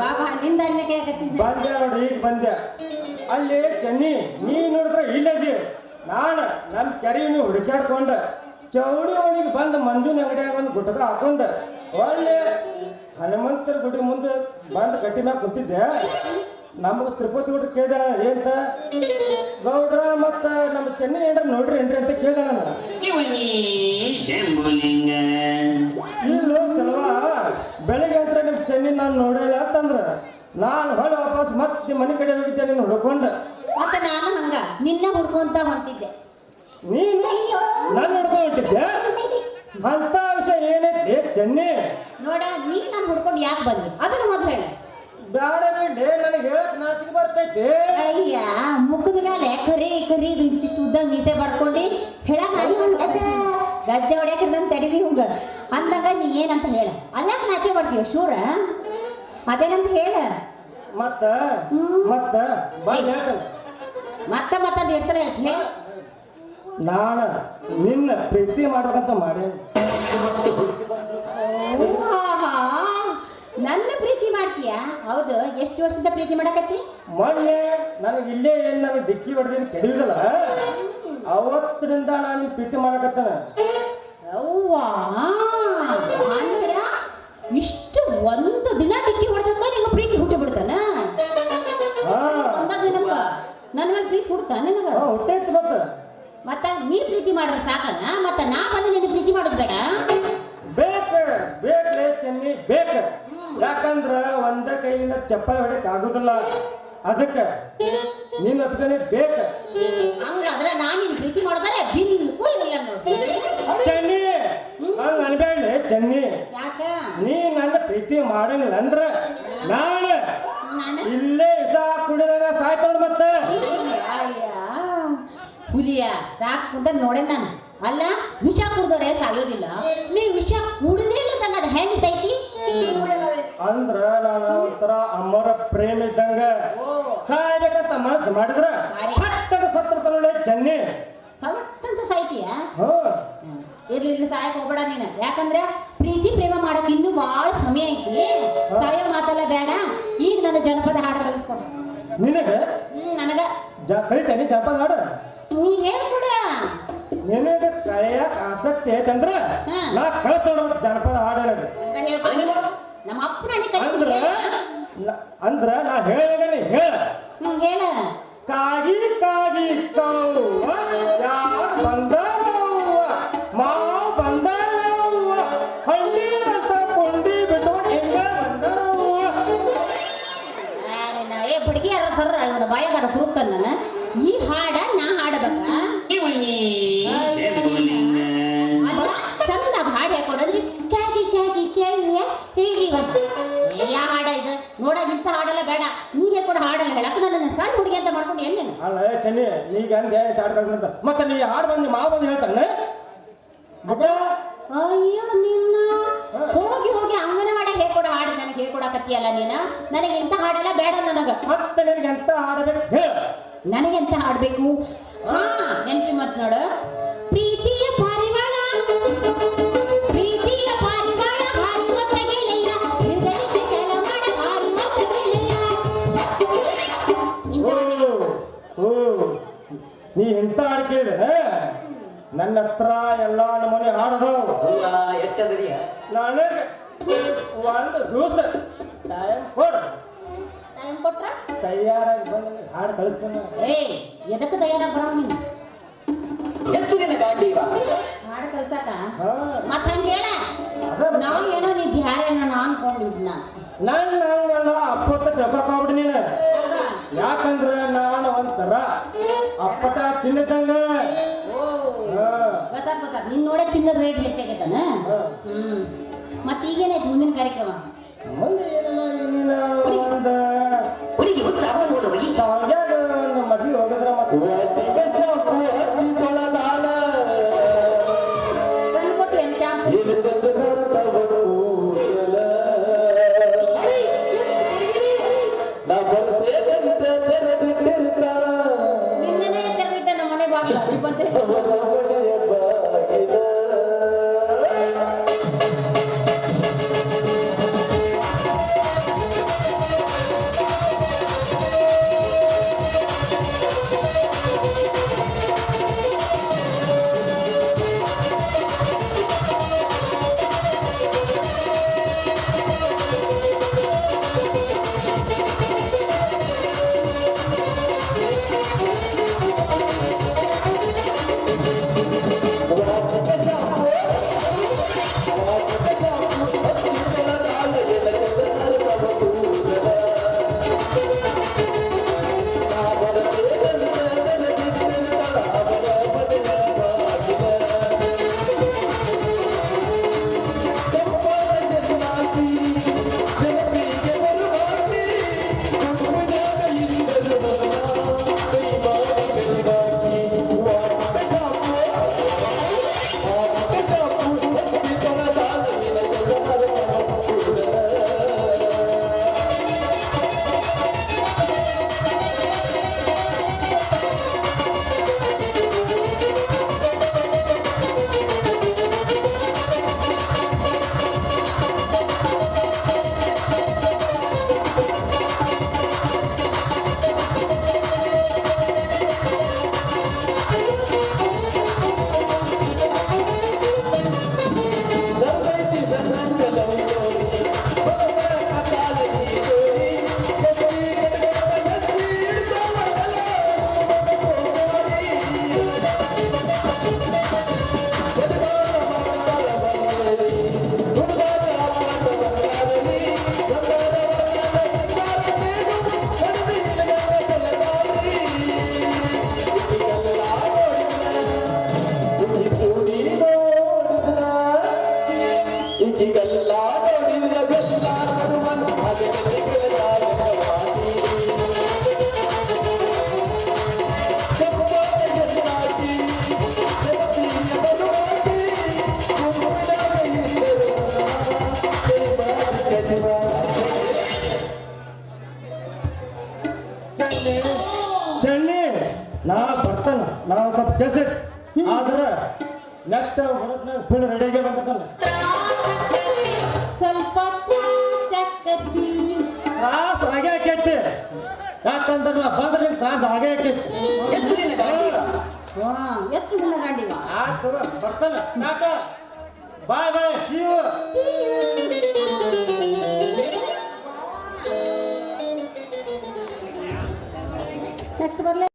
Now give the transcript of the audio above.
ಬಾಬಾ ನಿಂದ ಅಲ್ಲೇ ಕೇಳಕತ್ತಿದ್ದೆ ಈಗ ಬಂದೆ. ಅಲ್ಲಿ ಚೆನ್ನಿ ನೀ ನೋಡಿದ್ರೆ ಇಲ್ಲದಿ ನಾನು ನನ್ನ ಕೆರೆಯನ್ನು ಹುಡುಕಾಡ್ಕೊಂಡೆ ಚೌಡಿ ಅವನಿಗೆ ಬಂದು ಮಂಜುನ ಅಂಗಡಿಯಾಗ ಒಂದು ಗುಡ್ಡದ ಹಾಕೊಂಡ. ಒಳ್ಳೆ ಹನುಮಂತರ ಗುಡಿ ಮುಂದೆ ಬಂದು ಗಟ್ಟಿ ಮ್ಯಾಗ ಕುಂತಿದ್ದೆ. ನಮಗೆ ತಿರುಪತಿ ಗುಡ್ಡ ಕೇಳ್ದಣ ಏನಂತ ಗೌಡ್ರ ಮತ್ತೆ ನಮ್ಮ ಚೆನ್ನಿ ಏನ್ರ ನೋಡ್ರಿ ಏನ್ರಿ ಅಂತ ಕೇಳ್ದಣ ನಾನು. ನಾನು ಹೊಳೆ ವಾಪಸ್ ಮತ್ತೆ ಮನೆ ಕಡೆ ಹೋಗಿದ್ದೆ ನೀನು ಹುಡ್ಕೊಂಡು. ಮತ್ತೆ ನಾನು ಹಂಗ? ನಿನ್ನ ಹುಡ್ಕೊಂತ ಹೊಂಟಿದ್ದೆ. ನೀನು ನನ್ನ ಹಿಡ್ಕೊಂಡು ಹೊಂಟಿದ್ದೆ? ಅಂತ ವಿಷಯ ಏನೈತಿ ಚೆನ್ನಿ ನೋಡ ನೀ ನಾನು ಹುಡ್ಕೊಂಡು ಯಾಕೆ ಬಂದೆ? ಅದನ್ನ ಮೊದ್ಲು ಹೇಳ. ಬ್ಯಾಡ ಬಿಡ್ಡೆ ನನಗೆ ಹೇಳಕ್ ನಾಚಿಕೆ ಬರ್ತೈತಿ. ಅಯ್ಯ ಮುಖದ ಮೇಲೆ ಕರಿ ಕರಿ ಇದು ಇಂಚಿಷ್ಟು ಉದ್ದ ನೀತೆ ಬರ್ಕೊಂಡು ಹೇಳಕ್ ಗಜ್ಜೆ ಹೊಡ್ಯಾಕ ನನ್ನ ತಡಿವಿ ಹುಂಗ. ಅಂದಾಗ ನೀ ಏನಂತ ಹೇಳ? ಅಲ್ಲಕ್ಕೆ ನಾಚಿಕೆ ಬರ್ತೀವಿ ಶೂರ? ಅದೇನಂತ ಹೇಳ? ಮತ್ತ. ಮತ್ತ ಬಂದ್ ಹೇಳ್ತೇನೆ ಮತ್ತ ಮತ್ತ ಅದ್ ಹೆಸರು ಹೇಳ್ತಿ ಹೇಳ ನಾನು ನಿನ್ನ ಪ್ರೀತಿ ಮಾಡ್ಬೇಕಂತ ಮಾಡೇನಿ. ನನ್ನ ಪ್ರೀತಿ ಮಾಡ್ತೀಯಾ? ಹೌದು ಎಷ್ಟು ವರ್ಷದಿಂದ ಪ್ರೀತಿ ಮಾಡಕತ್ತಿ? ಮೊನ್ನೆ ನನಗೆ ಇಲ್ಲೇ ಏನು ನನಗೆ ಡಿಕ್ಕಿ ಹೊಡೆದಿನ ಕೆಡವಿದಲ್ಲ ಅವತ್ತಿನಿಂದ ನಾನು ಪ್ರೀತಿ ಮಾಡಕತ್ತಾನ. ಮತ್ತ ನೀ ಪ್ರೀತಿ ಮಾಡ್ರೆ ಸಾಕಲ್ಲ ಮತ್ತ ನಾ ಬಂದು ನಿನ್ನ ಪ್ರೀತಿ ಮಾಡೋದು ಬೇಡ? ಬೇಕ ಬೇಕಲೇ ಚೆನ್ನಿ ಬೇಕ. ಯಾಕಂದ್ರ ಒಂದ ಕೈಯಿಂದ ಚಪ್ಪಲಿ ಹೊಡಕ್ ಆಗುದಿಲ್ಲ. ಅದಕ್ಕ ನಿನ್ನ ಅಪ್ಗನೆ ಬೇಕ. ಹಂಗಾದ್ರೆ ನಾ ನಿನ್ನ ಪ್ರೀತಿ ಮಾಡೋದಾರೆ ಬಿಲ್ಕುಲ್ ಇಲ್ಲ ಚೆನ್ನಿ ಹಂಗ ಅನ್ಬೇಡ ಚೆನ್ನಿ. ಯಾಕ? ನೀ ನನ್ನ ಪ್ರೀತಿ ಮಾಡಂಗಿಲ್ಲ ಅಂದ್ರ ನಾನು ಹುಲಿಯ ಸಾಕ್ ಕುಂದ ನೋಡೆ ನಾನು. ಅಲ್ಲ ವಿಷ ಕುಡ್ದವ್ರೆ ಸಾಯೋದಿಲ್ಲ. ನೀ ವಿಷ ಕುಡ್ದೇ ಇಲ್ಲ ತಂಗ ಅದು ಹೆಂಗ್ ಸೈತಿ? ಅಂದ್ರ ನಾನು ಒಂಥರ ಅಮರ ಪ್ರೇಮ ಇದ್ದಂಗ. ಸಾಯ್ಬೇಕಂತ ಮನಸ್ಸು ಮಾಡಿದ್ರ ಪಟ್ಟದ ಸತ್ರ ಚೆನ್ನಿ ಸವಟ್ಟಂತ ಸಾಯ್ತೀಯ? ಇರ್ಲಿಲ್ಲ ಇರ್ಲಿ ಇರ್ಲಿ ಸಾಯಕ್ ಹೋಗ್ಬೇಡ ನೀನು. ಯಾಕಂದ್ರೆ ಪ್ರೀತಿ ಪ್ರೇಮ ಮಾಡಕ್ ಇನ್ನೂ ಬಹಳ ಸಮಯ ಐತಿ. ಸಾಯೋ ಮಾತಲ್ಲ ಬೇಡ. ಈಗ ನನ್ನ ಜನಪದ ಹಾಡು ಕಲಿಸ್ಕೊಡು ನಿನಗೆ? ನನಗ. ಕಲಿತೇನೆ ಜನಪದ ಹಾಡು. ನೀ ಹೇಳ್ಕೊಡ ನಿನಗೆ ಕಲಿಯಕ್ ಆಸಕ್ತಿ ಐತಂದ್ರ ನಾ ಕಲ್ತೋಡ ಜನಪದ ಹಾಡು ನನಗೆ ಅಂತ ನಮ್ಮ ಅಪ್ಪ ನನಗೆ ಅಂದ್ರ ಅಂದ್ರ ನಾ ಹೇಳಿ. ಹೇಳ ಹೇಳ. ಕಾಗಿ ಕಾಗಿ ಕವ್ವ ಯಾರ್ ಮಾವ್ ಹಳ್ಳಿ ಅಂತ ಕೊಂಡಿ ಬಿಟ್ಟು ಹೆಂಗ ಏ ಯಾರ ಥರ ಇವನ ಬಾಯಾಗಾರ ತುರುಕ್ತಾನ ನಾನು ಈ ಹಾಡ ಹಾಡಲ್ಲ ಹೇಳಕ್ ನನ್ನ ಸಣ್ಣ ಹುಡುಗಿ ಅಂತ ಮಾಡ್ಕೊಂಡು ಏನ್ ನೀನು? ಅಲ್ಲ ಚೆನ್ನಿ ಈಗ ಹಾಡು ಕಲ್ಕೊಂಡ ಮತ್ತೆ ನೀ ಹಾಡು ಬಂದು ಮಾವ ಬಂದು ಹೇಳ್ತಾನೆ ಬುಡ್ಡ ಅಯ್ಯೋ ನಿನ್ನ ಹೋಗಿ ಹೋಗಿ ಅಂಗನವಾಡಿ ಹೇಳ್ಕೊಡ ಹಾಡು ನನಗೆ ಹೇಳ್ಕೊಡಕತ್ತಿಯಲ್ಲ ನೀನು? ನನಗೆ ಇಂಥ ಹಾಡೆಲ್ಲ ಬೇಡ ನನಗ. ಮತ್ತೆ ನಿನಗೆ ಎಂತ ಹಾಡಬೇಕು? ಹೇ ನನಗೆ ಎಂತ ಹಾಡ್ಬೇಕು? ಹಾ ನೆನ್ಪಿ ಮತ್ ನೋಡು. ನನ್ನ ಹತ್ರ ಎಲ್ಲ ನಮ್ಮನೆ ಹಾಡದವು. ಎಚ್ಚಂದರಿಯ ನನಗೆ ಒಂದು ದಿವಸ ಟೈಮ್ ಕೊಡು. ಟೈಮ್ ಕೊಟ್ರ? ತಯಾರಾಗಿ ಬಂದು ಹಾಡು ಕಳಿಸ್ತಾನೆ. ಏ ಎದಕ್ಕೆ ತಯಾರಾಗಿ ಬರೋ ನೀನು? ಎತ್ತು ನಿನ್ನ ಗಾಂಡೀವ ಹಾಡು ಹಂಗ ಹೇಳ? ನಾವು ಏನೋ ನೀ ಬ್ಯಾರೆ ನಾನು ಅನ್ಕೊಂಡಿದ್ ನಾ ನನ್ನ ಹಂಗೆಲ್ಲ ಅಪ್ಪತ್ತ ತಿಳ್ಕೊಬಿಡಿ ನೀನು. ಯಾಕಂದ್ರೆ ನಾನು ಒಂಥರ ಅಪ್ಪಟ ಚಿನ್ನದಂಗ. ಓ. ಹಾ. ಗೊತ್ತಾಗ ಗೊತ್ತಾಗ. ನಿನ್ ನೋಡೇ ಚಿನ್ನದ ರೇಟ್ ಹೆಚ್ಚಾಗೈತಾನ. ಹ್ಮ್. ಮತ್ತೆ ಈಗೇನಾಯ್ತು ಮುಂದಿನ ಕಾರ್ಯಕ್ರಮ? ಮುಂದೆ なに? ಬರ್ತಾನ ನಾ ಒಂದ್ ಸ್ವಲ್ಪ ಕೆಲಸ ಆದ್ರೆ ನೆಕ್ಸ್ಟ್ ಫುಲ್ ರೆಡಿಯಾಗಿ ಬಂದಿರ್ತಾನ. ಸ್ವಲ್ಪ. ತ್ರಾಸ ಆಗೇ ಆಕೈತಿ. ಯಾಕಂದ್ರೆ ಬಂದ್ರೆ ನಿಮ್ಗೆ ತ್ರಾಸ ಆಗೇ ಆಕೈತಿ. ಎತ್ತು ಹುಣ್ಣ ಗಾಂಡಿವ ಆಯ್ತು ಬರ್ತಾನ. ಯಾಕ? Bye bye Shiva next ಬರ್ಲೆ?